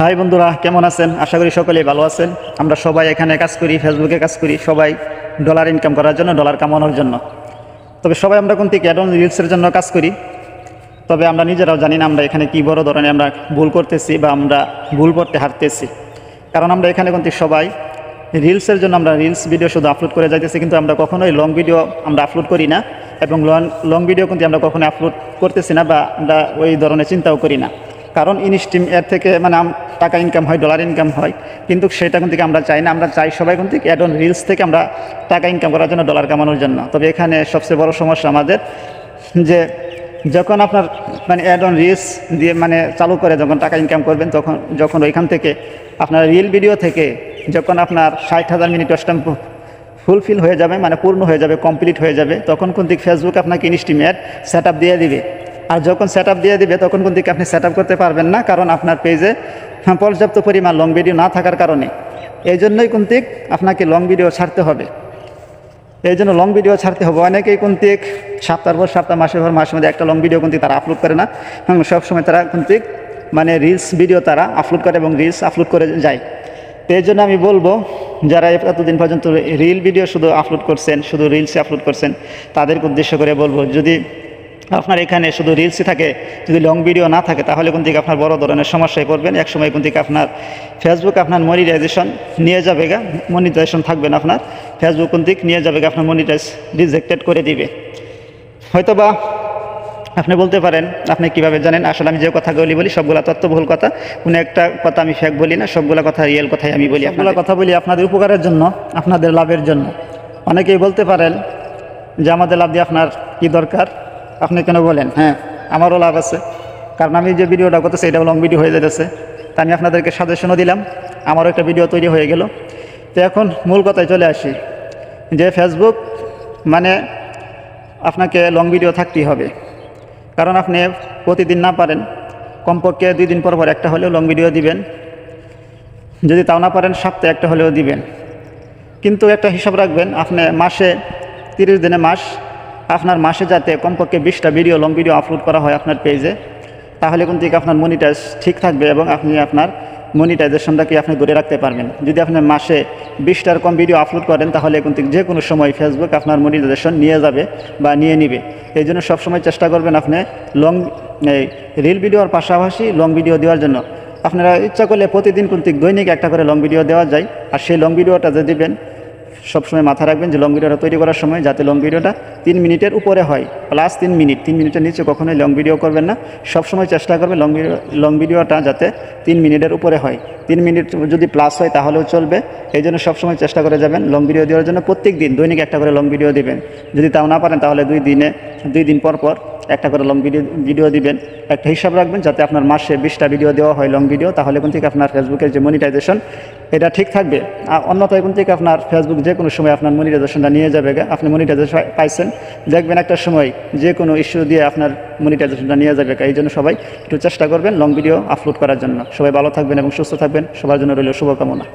High বন্ধুরা, কেমন আছেন? আশা করি সকলেই ভালো আছেন। আমরা সবাই এখানে কাজ করি ফেসবুকে কাজ করি, সবাই ডলার ইনকাম করার জন্য ডলার কামানোর জন্য। তবে সবাই আমরা কোন থেকে অ্যাডন রিলসের জন্য কাজ করি? তবে আমরা নিজেরাও জানি না আমরা এখানে কি বড় ধরনের আমরা ভুল করতেছি বা আমরা ভুল করতে হারতেছি কারণ আমরা এখানে কিন্তু সবাই রিলসের জন্য আমরা রিলস ভিডিও শুধু আপলোড করে যাইতেছি, কিন্তু আমরা কখনোই লং ভিডিও আমরা আপলোড করি না এবং লং লং ভিডিও কিন্তু আমরা কখনোই আপলোড করতেছি না বা আমরা ওই ধরনের চিন্তাও করি না। কারণ ইনস্টিম এর থেকে মানে টাকা ইনকাম হয় ডলার ইনকাম হয়, কিন্তু সেটা কিন্তু আমরা চাই না। আমরা চাই সবাই কিন্তু অ্যাড অন রিলস থেকে আমরা টাকা ইনকাম করার জন্য ডলার কামানোর জন্য। তবে এখানে সবচেয়ে বড় সমস্যা আমাদের যে যখন আপনার মানে অ্যাড অন রিলস দিয়ে মানে চালু করে যখন টাকা ইনকাম করবেন, তখন, যখন ওইখান থেকে আপনার রিল ভিডিও থেকে যখন আপনার ষাট হাজার মিনিট স্ট্যাম্প ফুলফিল হয়ে যাবে মানে পূর্ণ হয়ে যাবে কমপ্লিট হয়ে যাবে, তখন কোন কিন্তু ফেসবুক আপনাকে ইনস্টিমেট সেট আপ দিয়ে দিবে। আর যখন সেট দিয়ে দিবে, তখন কোন কিন্তু আপনি সেট করতে পারবেন না, কারণ আপনার পেজে পর্যাপ্ত পরিমাণ লং ভিডিও না থাকার কারণে। এই জন্যই কিন্তু আপনাকে লং ভিডিও ছাড়তে হবে। এই জন্য লং ভিডিও ছাড়তে হবে। অনেকেই কিন্তু সপ্তাহ পর সপ্তাহ, মাসের পর মাসের মধ্যে একটা লং ভিডিও কিন্তু তারা আপলোড করে না সবসময় তারা কিন্তু মানে রিলস ভিডিও তারা আপলোড করে এবং রিলস আপলোড করে যায়। তো এই জন্য আমি বলব, যারা এতদিন পর্যন্ত রিল ভিডিও শুধু আপলোড করছেন, শুধু রিলসে আপলোড করছেন, তাদেরকে উদ্দেশ্য করে বলব, যদি আপনার এখানে শুধু রিলসই থাকে যদি লং ভিডিও না থাকে তাহলে কোন কিন্তু আপনার বড় ধরনের সমস্যায় পড়বেন? এক সময় কিন্তু আপনার ফেসবুক আপনার মনিটাইজেশন নিয়ে যাবে গা মনিটাইজেশন থাকবে না আপনার। ফেসবুক কোন কিন্তু নিয়ে যাবে আপনার মনিটাইজ রিজেক্টেড করে দিবে। হয়তোবা আপনি বলতে পারেন আপনি কীভাবে জানেন? আসলে আমি যে কথাগুলি বলি সবগুলা ভুল কথা। কোনো একটা কথা আমি ফেক বলি না সবগুলা কথা রিয়েল কথাই আমি বলি সবগুলা কথা বলি আপনাদের উপকারের জন্য আপনাদের লাভের জন্য। অনেকেই বলতে পারেন যে আমাদের লাভ দিয়ে আপনার কী দরকার? আপনি কেন বলেন? হ্যাঁ আমারও লাভ আছে। কারণ আমি যে ভিডিওটা করতেছি, এটা লং ভিডিও হয়ে যেতেছে তা আমি আপনাদেরকে সাজেশনও দিলাম। আমারও একটা ভিডিও তৈরি হয়ে গেল। তো এখন মূল কথায় চলে আসি। যে ফেসবুক মানে আপনাকে লং ভিডিও থাকতেই হবে। কারণ আপনি প্রতিদিন না পারেন। কমপক্ষে দুই দিন পর পর একটা হলেও লং ভিডিও দিবেন। যদি তাও না পারেন, সপ্তাহে একটা হলেও দিবেন। কিন্তু একটা হিসাব রাখবেন, আপনি মাসে তিরিশ দিনে মাস আপনার মাসে যাতে কমপক্ষে বিশটা ভিডিও লং ভিডিও আপলোড করা হয় আপনার পেজে তাহলে কিন্তু আপনার মনিটাইজ ঠিক থাকবে এবং আপনি আপনার মনিটাইজেশনটাকে আপনি ধরে রাখতে পারবেন। যদি আপনি মাসে বিশটার কম ভিডিও আপলোড করেন, তাহলে কিন্তু যে কোনো সময় ফেসবুক আপনার মনিটাইজেশন নিয়ে যাবে বা নিয়ে নিবে। এই জন্য সবসময় চেষ্টা করবেন আপনি লং রিল ভিডিওর পাশাপাশি লং ভিডিও দেওয়ার জন্য। আপনারা ইচ্ছা করলে প্রতিদিন কিন্তু দৈনিক একটা করে লং ভিডিও দেওয়া যায়। আর সেই লং ভিডিওটা যে দিবেন সবসময় মাথা রাখবেন যে লং ভিডিওটা তৈরি করার সময় যাতে লং ভিডিওটা তিন মিনিটের উপরে হয় প্লাস তিন মিনিট, তিন মিনিটের নিচে কখনোই লং ভিডিও করবেন না। সবসময় চেষ্টা করবেন লং ভিডিও লং ভিডিওটা যাতে তিন মিনিটের উপরে হয়। তিন মিনিট যদি প্লাস হয় তাহলেও চলবে। এই জন্য সবসময় চেষ্টা করে যাবেন লং ভিডিও দেওয়ার জন্য। প্রত্যেক দিন দৈনিক একটা করে লং ভিডিও দিবেন। যদি তাও না পারেন তাহলে দুই দিনে, দুই দিন পর পর একটা করে লং ভিডিও ভিডিও দিবেন। একটা হিসাব রাখবেন যাতে আপনার মাসে বিশটা ভিডিও দেওয়া হয় লং ভিডিও তাহলে কোন থেকে আপনার ফেসবুকের যে মনিটাইজেশন এটা ঠিক থাকবে। অন্যথায় কোন থেকে আপনার ফেসবুক যে কোনো সময় আপনার মনিটাইজেশনটা নিয়ে যাবে। আপনি মনিটাইজেশন পাইছেন। দেখবেন একটা সময় যে কোনো ইস্যু দিয়ে আপনার মনিটাইজেশনটা নিয়ে যাবে। এই জন্য সবাই একটু চেষ্টা করবেন লং ভিডিও আপলোড করার জন্য। সবাই ভালো থাকবেন এবং সুস্থ থাকবেন। সবার জন্য রইল শুভকামনা।